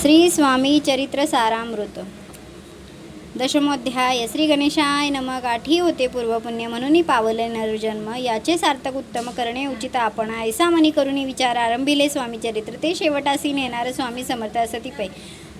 श्री स्वामी चरित्र सारामृत. दशमोध्याय श्री गणेशाय नम. गाठी होते पूर्वपुण्य म्हणून पावले नरजन्म. याचे सार्थक उत्तम करणे उचित आपण ऐसा मनी करून विचार आरंभिले. स्वामी चरित्र ते शेवटासी नेणार स्वामी समर्थ असती पै.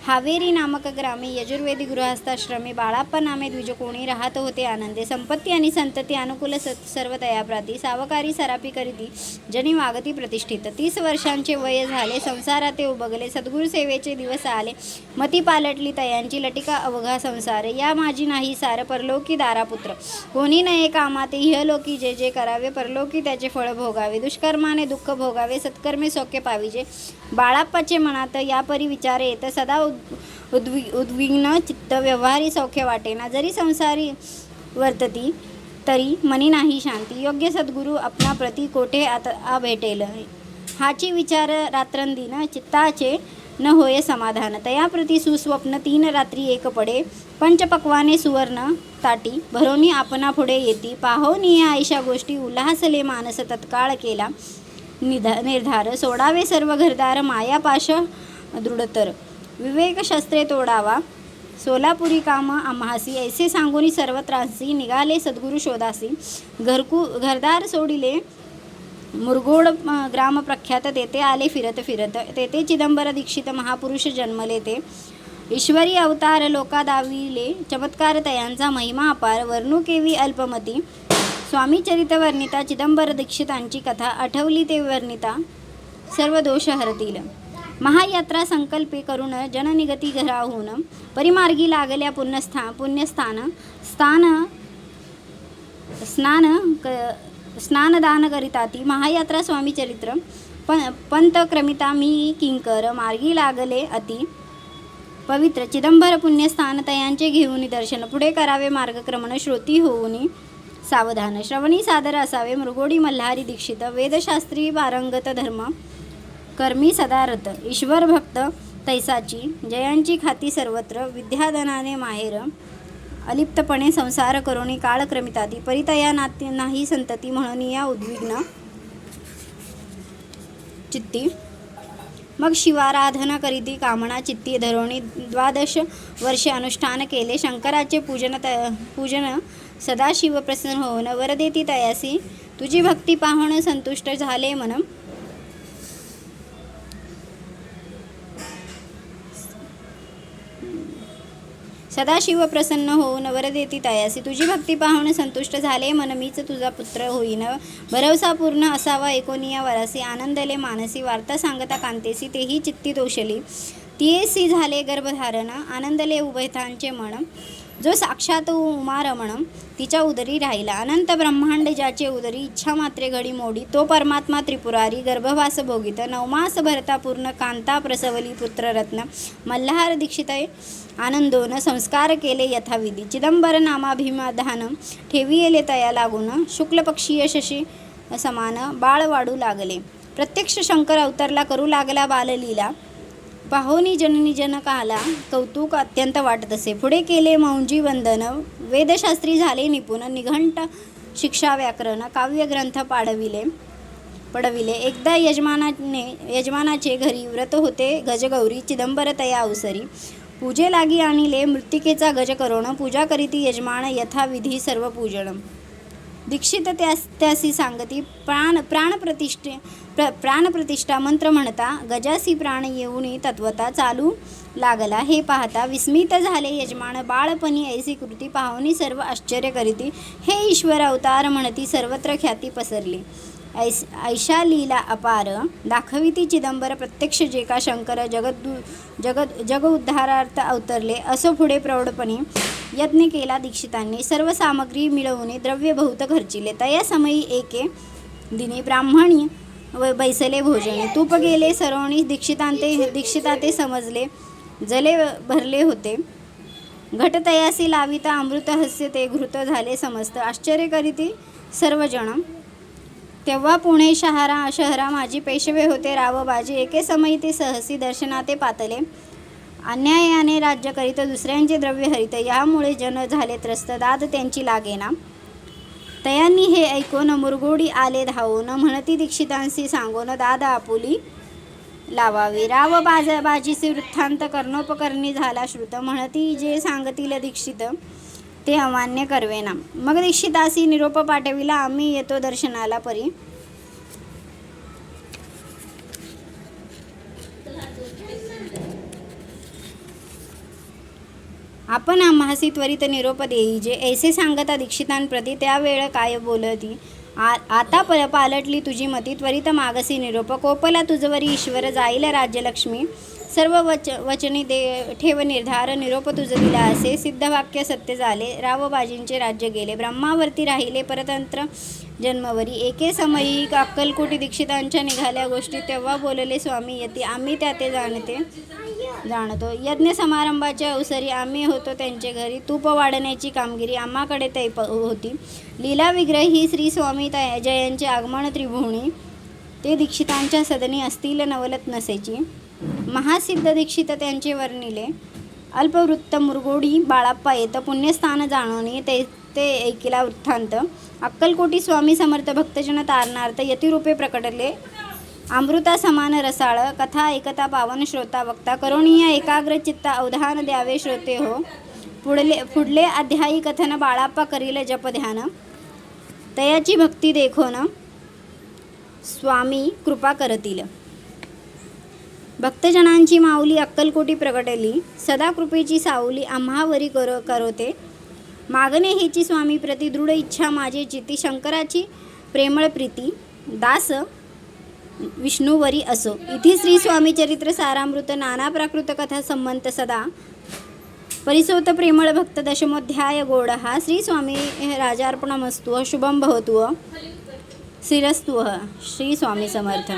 हावेरी नामक ग्रामी यजुर्वेदी गृहस्थाश्रमी बाळाप्पा नामे द्विज कोणी राहत होते आनंदे संपत्ती आणि संतती अनुकूल स सर्व दयाप्राती सावकारी सरापी करीती जनी वागती प्रतिष्ठित तीस वर्षांचे वय झाले संसारात ते सद्गुरु सेवेचे दिवस आले मती पालटली तयांची लटिका अवघा संसार या माझी नाही सार परलोकी दारापुत्र कोणी नये कामाते इहलोकी जे जे करावे परलोकी त्याचे फळ भोगावे दुष्कर्माने दुःख भोगावे सत्कर्मे सौख्य पाविजे बाळाप्पाचे मनात यापरी विचार येत सदा उद्वि उद्विग्न चित्त व्यवहारी सौख्य वाटेना जरी संसारी वर्तती तरी मनी नाही शांती. योग्य सद्गुरू आपणा प्रती कोठे आता आ भेटेल? हाची विचार रात्रंदिन चित्ताचे न होय समाधान. तयाप्रती सुस्वप्न तीन रात्री एक पडे. पंचपक्वाने सुवर्ण ताटी. भरोनी आपणा पुढे येती. पाहोनी या ऐशा गोष्टी. उल्हासले मानस तत्काळ केला निधा निर्धार. सोडावे सर्व घरदार. मायापाश दृढतर. विवेक शस्त्रे तोडावा. सोलापुरी काम आम्हासी ऐसे सांगोनी सर्वत्रांसी निघाले सद्गुरु शोधासी. घरकू घरदार सोडिले मुरगोड ग्राम प्रख्यात तेथे आले फिरत फिरत. तेथे चिदंबर दीक्षित महापुरुष जन्मले ते. ईश्वरी अवतार लोकादाविले चमत्कार तयांचा महिमा अपार. वर्णुकेवी अल्पमती. स्वामी चरित वर्णिता चिदंबर दीक्षितांची कथा आठवली ते वर्णिता. सर्व दोष हरतील. महायात्रा संकल्पे करून जननिगती घराहून परिमार्गी लागल्या पुण्यस्थान पुण्यस्थान स्थान स्नान क स्नानदान करिता ती महायात्रा स्वामी चरित्र पण पंत क्रमिता मी किंकर मार्गी लागले अति. पवित्र चिदंबर पुण्यस्थान तयांचे घेऊन दर्शन पुढे करावे मार्गक्रमण श्रोती होऊन. सावधान श्रवणी सादर असावे मृगोडी मल्हारी दीक्षित वेदशास्त्री पारंगत धर्म. कर्मी सदारत ईश्वर भक्त तैसाची जयांची खाती सर्वत्र विद्याधनाने माहेर अलिप्तपणे संसार करोणी काळक्रमितादी परितया नाते नाही संतती म्हणून या उद्विग्न चित्ती. मग शिवाराधना करीती कामना चित्ती धरोणी द्वादश वर्षे अनुष्ठान केले. शंकराचे पूजन त पूजन सदाशिव प्रसन्न होऊन वरदेती तयासी तुझी भक्ती पाहून संतुष्ट झाले मन सदाशिव प्रसन्न होऊन वरदेती तयासी. तुझी भक्ती पाहून संतुष्ट झाले मन मीच तुझा पुत्र होईन. भरवसा पूर्ण असावा एकोनिया वरासी आनंदले मानसी वार्ता सांगता कांतेसी तेही चित्ती दोषली. तियेसी झाले गर्भधारण आनंदले उभयतांचे मन जो साक्षात उमा रमणम तिच्या उदरी राहिला. अनंत ब्रह्मांड ज्याचे उदरी इच्छा मात्रे घडी मोडी तो परमात्मा त्रिपुरारी गर्भवास भोगित नवमास भरता पूर्ण कांता प्रसवली पुत्ररत्न मल्हार दीक्षित आनंदोन संस्कार केले यथाविधी चिदंबर नामाभिमाधान ठेवियेले तया लागून शुक्लपक्षीय शशी समान बाळ वाढू लागले. प्रत्यक्ष शंकर अवतरला करू लागला बाललीला. पाहोनी जननी जनकाला कौतुक अत्यंत वाटत असे. पुढे केले मौंजी वंदन. वेदशास्त्री झाले निपुण. निघंट शिक्षा व्याकरण काव्यग्रंथ पाडविले पडविले. एकदा यजमानाने यजमानाचे घरी व्रत होते. गजगौरी चिदंबरतया अवसरी पूजे लागी आणिले. मृत्तिकेचा गज करोण पूजा करीती यजमान. यथाविधी सर्व पूजन दीक्षित त्यास त्यासी सांगती प्राण प्राणप्रतिष्ठे प्र प्राणप्रतिष्ठा मंत्र म्हणता गजासी प्राण येऊनी तत्वता चालू लागला. हे पाहता विस्मित झाले यजमान बाळपणी ऐसी कृती पाहुनी सर्व आश्चर्य करीती. हे ईश्वर अवतार म्हणती सर्वत्र ख्याती पसरली. ऐस ऐशा लीला अपार दाखविती चिदंबर प्रत्यक्ष जे का शंकर जगदु जगद जग उद्धारार्थ अवतरले असो पुढे प्रौढपणे यत्न केला दीक्षितांनी सर्व सामग्री मिळवून द्रव्य बहुत खर्चिले तया समयी एके दिनी ब्राह्मणी व बैसले भोजने तूप गेले सरवणी दीक्षितांते दीक्षिताते समजले जले भरले होते. घटतयासी लाविता अमृत हस्य ते घृत झाले समस्त आश्चर्य करीती सर्वजण तेव्हा पुणे शहरा शहरा माझी पेशवे होते रावबाजी. एके समयी ते सहसी दर्शनाते पातले. अन्यायाने राज्य करीत दुसऱ्यांचे द्रव्य हरित. यामुळे जन झाले त्रस्त. दाद त्यांची लागेना. तयांनी हे ऐकून मुरगोडी आले धावून. म्हणती दीक्षितांशी सांगून दादा आपुली लावावी. राव बाजा बाजीचे वृत्तांत कर्णोपकरणी झाला श्रुत. म्हणती जे सांगतील दीक्षित. ते अमान्य करवेना. मग दीक्षितासी निरोप पाठविला आम्ही येतो दर्शनाला परी. आपण आम्हासी त्वरित निरोप देई. जे ऐसे सांगता दीक्षितांप्रती त्यावेळ काय बोलती? आ आता प पालटली तुझी मती त्वरित मागसी निरोप. कोपला तुझवरी ईश्वर जाईल राज्यलक्ष्मी. सर्व वच वचनी दे ठेव निर्धार निरोप तुझ दिला असे. सिद्धवाक्य सत्य झाले. रावबाजींचे राज्य गेले. ब्रह्मावरती राहिले परतंत्र. जन्मवरी एके समयी अक्कलकोटी दीक्षितांच्या निघाल्या गोष्टी तेव्हा बोलले स्वामी येते आम्ही त्या ते जाणते जाणतो. यज्ञ समारंभाच्या अवसरी आम्ही होतो त्यांच्या घरी. तूप वाढण्याची कामगिरी आम्हाकडे ते प होती. लीला विग्रह ही श्री स्वामी जयांचे आगमन त्रिभुवणी ते दीक्षितांच्या सदनी असतील नवलत नसेची. महासिद्ध दीक्षित त्यांचे वर्णिले. अल्पवृत्त मुरगोडी बाळाप्पा येतं. पुण्यस्थान जाणवणे ते ते ऐकिला वृत्तांत. अक्कलकोटी स्वामी समर्थ भक्तजन तारणार्थ यतिरूपे प्रकटले. अमृता समान रसाळ कथा ऐकता पावन श्रोता वक्ता करोणीय एकाग्र चित्ता अवधान द्यावे श्रोते हो. पुढले पुढले अध्यायी कथन बाळाप्पा करील जप ध्यान. तयाची भक्ती देखोन स्वामी कृपा करतील. भक्तजनांची माऊली अक्कलकोटी प्रगटली सदा कृपेची सावली आम्हावरी कर करोते. मागणे हेची स्वामी प्रति दृढ इच्छा माझे चिती शंकराची प्रेमळ प्रीती. दास विष्णुवरी असो. इथे श्री स्वामी चरित्र सारामृत नाना प्राकृत कथा संमंत सदा. परिसोत प्रेमळ भक्त दशमोध्याय गोड. हा श्री स्वामी राजार्पणमस्तु शुभम भवतु श्रीरस्तु श्री स्वामी समर्थ.